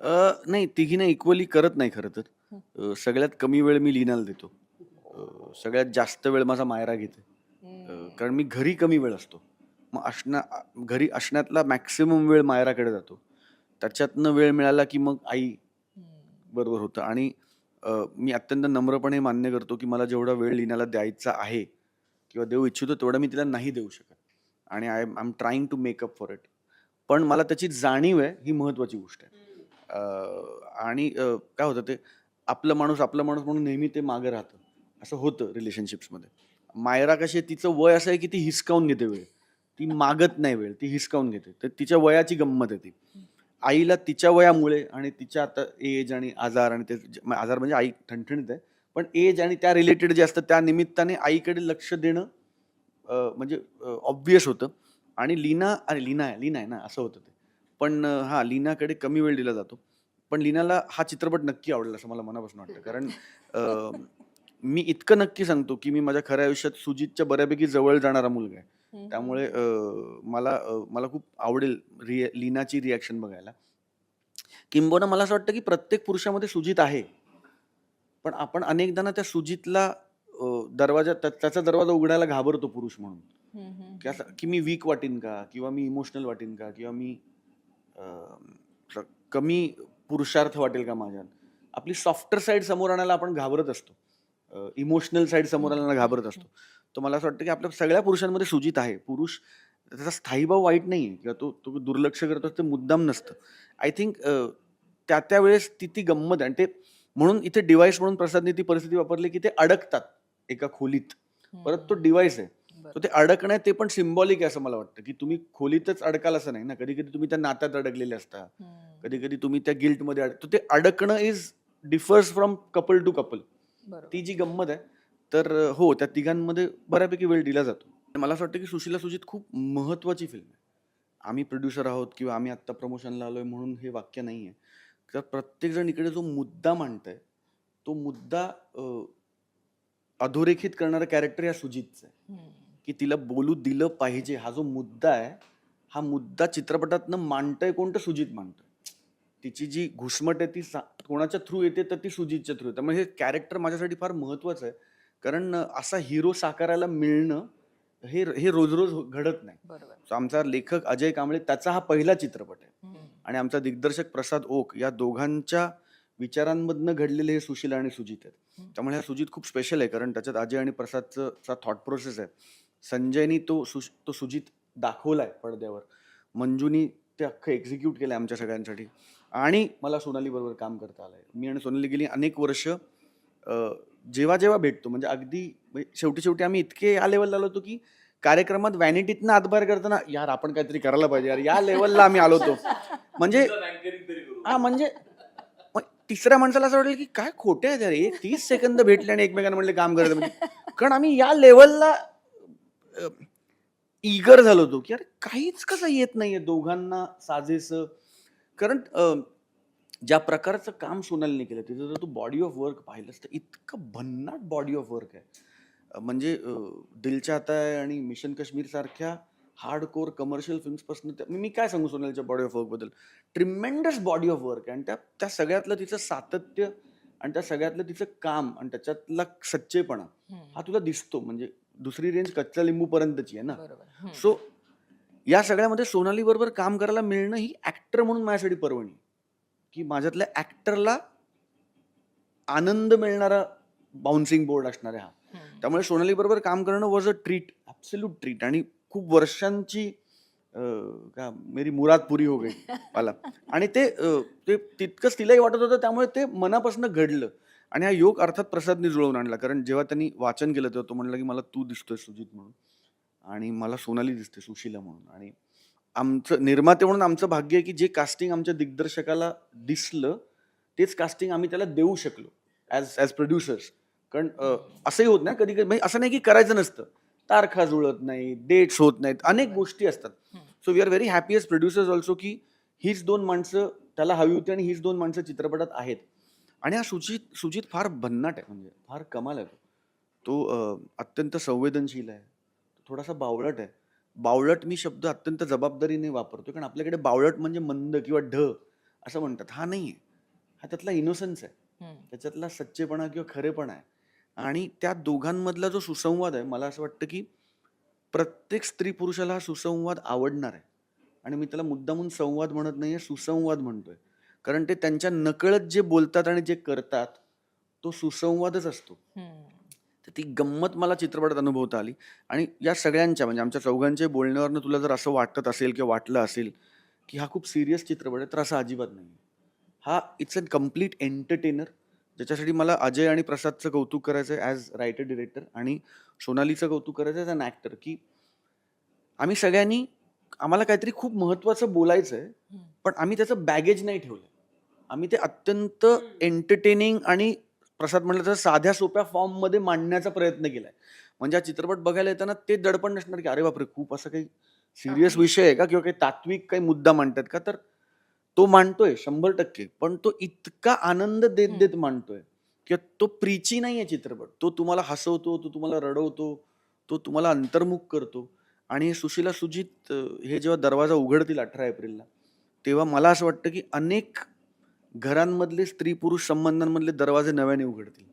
अ, नाही तिघींना इक्वली करत नाही खरं तर. हं. अ, सगळ्यात कमी वेळ मी लीनाला देतो. अ, सगळ्यात जास्त वेळ माझा मायरा घेते. अ, हम्म. कारण मी घरी कमी वेळ असतो. मग असण्या घरी असण्यातला मॅक्सिमम वेळ मायराकडे जातो. त्याच्यातनं वेळ मिळाला की मग आई हम्म. बरोबर होतं. आणि अ, मी अत्यंत नम्रपणे मान्य करतो की मला जेवढा वेळ लिहिण्याला द्यायचा आहे किंवा देऊ इच्छितो तेवढा मी तिला नाही देऊ शकत. आणि I I am trying to make up for it पण मला त्याची जाणीव आहे ही महत्त्वाची गोष्ट आहे. आणि काय होतं ते आपलं माणूस आपला माणूस म्हणून नेहमी ते मागं राहतं. असं होतं रिलेशनशिप्समध्ये मायरा कशी आहे, तिचं वय असं आहे की ती हिसकावून घेते वेळ. ती मागत नाही वेळ ती हिसकावून घेते. तर तिच्या वयाची गंमत आहे ती. आईला तिच्या वयामुळे आणि तिच्या आता एज आणि आजार आणि ते आजार म्हणजे आई ठणठणीत आहे पण एज आणि त्या रिलेटेड जे असतं त्या निमित्ताने आईकडे लक्ष देणं म्हणजे ऑब्वियस होतं. आणि लीना अरे लीना आहे लीना आहे ना असं होतं ते. पण हा लीनाकडे कमी वेळ दिला जातो. पण लीनाला हा चित्रपट नक्की आवडेल असं मला मनापासून वाटतं. कारण अ, मी इतकं नक्की सांगतो की मी माझ्या खऱ्या आयुष्यात सुजितच्या बऱ्यापैकी जवळ जाणारा मुलगा आहे. त्यामुळे अ, मला अ, मला खूप आवडेल रिया लीनाची रिॲक्शन बघायला. किंबहुना मला असं वाटतं की प्रत्येक पुरुषामध्ये सुजित आहे. पण आपण अनेकदा ना त्या सुजितला अ, दरवाजा त्या- त्याचा दरवाजा उघडायला घाबरतो पुरुष म्हणून. की असं की मी वीक वाटीन का? किंवा मी इमोशनल वाटीन का? किंवा मी अ, कमी पुरुषार्थ वाटेल का माझ्यात? आपली सॉफ्टर साईड समोर आणायला आपण घाबरत असतो. इमोशनल साईड समोर आणायला घाबरत असतो. तर मला असं वाटतं की आपल्या सगळ्या पुरुषांमध्ये सुजित आहे. पुरुष त्याचा स्थायीभाव वाईट नाही आहे किंवा तो तो दुर्लक्ष करतो ते मुद्दाम नसतं. आय थिंक त्या त्या वेळेस ती ती गंमत आहे. आणि ते म्हणून इथे डिव्हाइस म्हणून प्रसादने ती परिस्थिती वापरली की ते अडकतात एका खोलीत. परत तो. डिव्हाइस आहे. तर ते अडकणं आहे ते पण सिम्बॉलिक आहे असं मला वाटतं की तुम्ही खोलीतच अडकाल असं नाही ना. कधी कधी तुम्ही त्या नात्यात अडकलेले असता. कधी कधी तुम्ही त्या गिल्टमध्ये अडक ते अडकणं is differs from couple to couple. ती जी गंमत आहे तर हो त्या तिघांमध्ये बऱ्यापैकी वेळ दिला जातो. मला असं वाटतं की सुशीला सुजित खूप महत्त्वाची फिल्म आहे. आम्ही प्रोड्युसर आहोत किंवा आम्ही आत्ता प्रमोशनला आलोय म्हणून हे वाक्य नाही आहे. तर प्रत्येकजण इकडे जो मुद्दा मांडतंय तो मुद्दा अधोरेखित करणारं कॅरेक्टर या सुजितचं आहे. की तिला बोलू दिलं पाहिजे. हा जो मुद्दा आहे हा मुद्दा चित्रपटातनं मांडतंय कोणतं सुजित मांडतंय. तिची जी घुसमट आहे ती सा- कोणाच्या थ्रू येते तर ती सुजितच्या थ्रू त्यामुळे हे कॅरेक्टर माझ्यासाठी फार महत्वाचं आहे. कारण असा हिरो साकारायला मिळणं हे हे रोज रोज घडत नाही. आमचा लेखक अजय कांबळे त्याचा हा पहिला चित्रपट आहे. आणि आमचा दिग्दर्शक प्रसाद ओक या दोघांच्या विचारांमधनं घडलेले हे सुशील आणि सुजित आहेत. त्यामुळे हा सुजित खूप स्पेशल आहे. कारण त्याच्यात अजय आणि प्रसादचं थॉट प्रोसेस आहे. संजयनी तो सुश तो सुजित दाखवलाय पडद्यावर. मंजूनी ते अख्खं एक्झिक्यूट केलं आमच्या सगळ्यांसाठी. आणि मला सोनाली बरोबर काम करता आलंय. मी आणि सोनाली गेली अनेक वर्ष अं, जेव्हा जेव्हा भेटतो म्हणजे अगदी म्हणजे शेवटी शेवटी आम्ही इतके या लेवलला आलो होतो की कार्यक्रमात व्हॅनिटीतनं हातभार करताना यार आपण काहीतरी करायला पाहिजे यार या लेवलला आम्ही आलो होतो. म्हणजे हा म्हणजे तिसऱ्या माणसाला असं वाटलं की काय खोटे आहेत यार हे तीस सेकंद भेटले आणि एकमेकांना म्हणले काम करायचं म्हणजे कारण आम्ही या लेवलला इगर झालो होतो की यार काहीच कसं येत नाहीये दोघांना साजेस. कारण अं, ज्या प्रकारचं काम सोनालीने केलं तिथं जर तू बॉडी ऑफ वर्क पाहिलंस तर इतकं भन्नाट बॉडी ऑफ वर्क आहे. अं, म्हणजे अं, दिल चाहता है आणि मिशन काश्मीर सारख्या हार्ड कोर कमर्शियल फिल्म्सपासून मी मी काय सांगू सोनालीच्या बॉडी ऑफ वर्कबद्दल ट्रिमेंडस बॉडी ऑफ वर्क आहे आणि त्या त्या सगळ्यातलं तिचं सातत्य आणि त्या सगळ्यातलं तिचं काम आणि त्याच्यातला सच्चेपणा. हा तुला दिसतो. म्हणजे दुसरी रेंज कच्च्या लिंबूपर्यंतची आहे ना. सो या सगळ्यामध्ये सोनाली बरोबर काम करायला मिळणं ही ऍक्टर म्हणून माझ्यासाठी पर्वणी. की माझ्यातल्या ऍक्टरला आनंद मिळणारा बाउन्सिंग बोर्ड असणार आहे हा. त्यामुळे सोनाली बरोबर काम करणं was a treat absolute treat आणि खूप वर्षांची का मेरी मुराद पुरी हो गई. मला आणि ते तितकंच तिलाही वाटत होतं त्यामुळे ते मनापासून घडलं. आणि हा योग अर्थात प्रसादने जुळवून आणला. कारण जेव्हा त्यांनी वाचन केलं तेव्हा तो म्हणला की मला तू दिसतोय सुजित म्हणून आणि मला सोनाली दिसते सुशीला म्हणून. आणि आमचं निर्माते म्हणून आमचं भाग्य आहे की जे कास्टिंग आमच्या दिग्दर्शकाला दिसलं तेच कास्टिंग आम्ही त्याला देऊ शकलो ॲज ॲज प्रोड्युसर्स कारण असंही होत नाही कधी कधी म्हणजे असं नाही की करायचं नसतं. तारखा जुळत नाही डेट्स होत नाहीत अनेक गोष्टी असतात. So we are very happy as producers also की हीच दोन माणसं त्याला हवी होती आणि हीच दोन माणसं चित्रपटात आहेत. आणि हा सुजित सुजित फार भन्नाट आहे म्हणजे फार कमाल आहे तो तो अ, अत्यंत संवेदनशील आहे थोडासा बावळट आहे बावळट मी शब्द अत्यंत जबाबदारीने वापरतो कारण आपल्याकडे बावळट म्हणजे मंद किंवा ढ असं म्हणतात. हा नाहीये. हा त्यातला इनोसन्स आहे. त्याच्यातला सच्चेपणा किंवा खरेपणा आहे. आणि त्या दोघांमधला जो सुसंवाद आहे, मला असं वाटतं की प्रत्येक स्त्री-पुरुषाला हा सुसंवाद आवडणार आहे. आणि मी त्याला मुद्दामून संवाद म्हणत नाहीये, सुसंवाद म्हणतोय. कारण ते त्यांच्या नकळत जे बोलतात आणि जे करतात, तो सुसंवादच असतो. हं. तर ती गंमत मला चित्रपटात अनुभवता आली. आणि या सगळ्यांच्या म्हणजे आमच्या चौघांच्याही बोलण्यावरनं तुला जर असं वाटत असेल किंवा वाटलं असेल, की हा खूप सीरियस चित्रपट आहे, तर असं अजिबात नाहीये. हा इट्स अ कंप्लीट एंटरटेनर. ज्याच्यासाठी मला अजय आणि प्रसादचं कौतुक करायचं आहे ॲज रायटर डिरेक्टर आणि सोनालीचं कौतुक करायचं आहे ॲज अॅन ॲक्टर, की आम्ही सगळ्यांनी आम्हाला काहीतरी खूप महत्त्वाचं बोलायचं आहे. पण आम्ही त्याचं बॅगेज नाही ठेवलं. आम्ही ते अत्यंत एंटरटेनिंग आणि प्रसाद म्हटलं तर साध्या सोप्या फॉर्ममध्ये मांडण्याचा प्रयत्न केलाय. म्हणजे हा चित्रपट बघायला येताना ते दडपण नसणार, की अरे बापरे! खूप असा काही सीरियस आहे. विषय आहे का? किंवा काही तात्विक काही मुद्दा मांडतायत का? तर तो मांडतोय 100% पण तो इतका आनंद हं. देत-देत मांडतोय, किंवा तो प्रीची नाहीये चित्रपट. तो तुम्हाला हसवतो, तो तुम्हाला रडवतो, तो तुम्हाला अंतर्मुख करतो. आणि सुशीला सुजित हे जेव्हा दरवाजा उघडतील 18 एप्रिलला, तेव्हा मला असं वाटतं, की अनेक घरांमधले स्त्री-पुरुष संबंधांमधले दरवाजे नव्याने उघडतील.